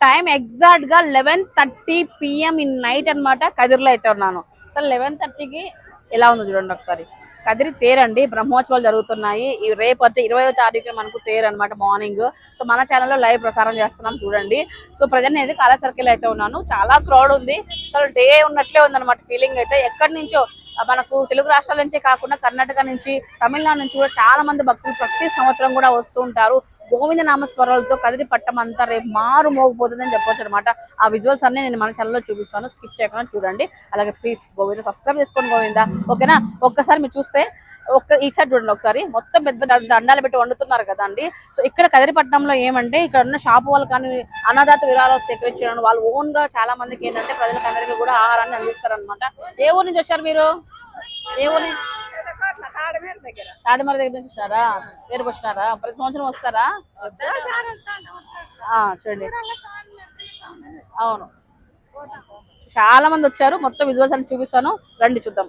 Time ఎగ్జాక్ట్గా eleven thirty PM in night అన్నమాట. కదిరిలో అయితే ఉన్నాను. అసలు లెవెన్ థర్టీకి ఎలా ఉందో చూడండి ఒకసారి. కదిరి తేరండి. బ్రహ్మోత్సవాలు జరుగుతున్నాయి. ఈ రేపు అంటే ఇరవయో తారీఖున మనకు తేరు అనమాట మార్నింగ్. సో మన ఛానల్లో లైవ్ ప్రసారం చేస్తున్నాం చూడండి. సో ప్రజెంట్ నేను కాలా సర్కిల్ అయితే ఉన్నాను. చాలా క్రౌడ్ ఉంది. అసలు డే ఉన్నట్లే ఉందన్నమాట. ఫీలింగ్ అయితే ఎక్కడి నుంచో మనకు తెలుగు రాష్ట్రాల నుంచే కాకుండా కర్ణాటక నుంచి తమిళనాడు నుంచి కూడా చాలా మంది భక్తులు ప్రతి సంవత్సరం కూడా వస్తూ ఉంటారు. గోవింద నామస్మరణలతో కదిరి పట్టం అంతా రేపు మారు మోగిపోతుందని చెప్పొచ్చు అనమాట ఆ విజువల్స్ అన్ని నేను మన ఛానల్లో చూపిస్తాను. స్కిప్ చేయకుండా చూడండి. అలాగే ప్లీజ్ గోవింద సబ్స్క్రైబ్ చేసుకోండి గోవింద. ఓకేనా ఒక్కసారి మీరు చూస్తే ఒక ఈ సైడ్ చూడండి ఒకసారి. మొత్తం పెద్ద పెద్ద దండాలు పెట్టి వండుతున్నారు కదా అండి. సో ఇక్కడ కదిరిపట్నంలో ఏమంటే ఇక్కడ ఉన్న షాపు వాళ్ళు కానీ అన్నదాత విరాళాలు సేకరించడం వాళ్ళు ఓన్గా చాలా మందికి ఏంటంటే ప్రజలకు అందరికీ కూడా ఆహారాన్ని అందిస్తారు అనమాట ఏ ఊరు నుంచి వచ్చారు మీరు? ఏ ఊరు తాడిమర దగ్గర నుంచి వచ్చినారా పేరుకు వచ్చినారా? ప్రతి సంవత్సరం వస్తారా? చూడండి. అవును. చాలా మంది వచ్చారు. మొత్తం విజువల్స్ అని చూపిస్తాను. రండి చూద్దాం.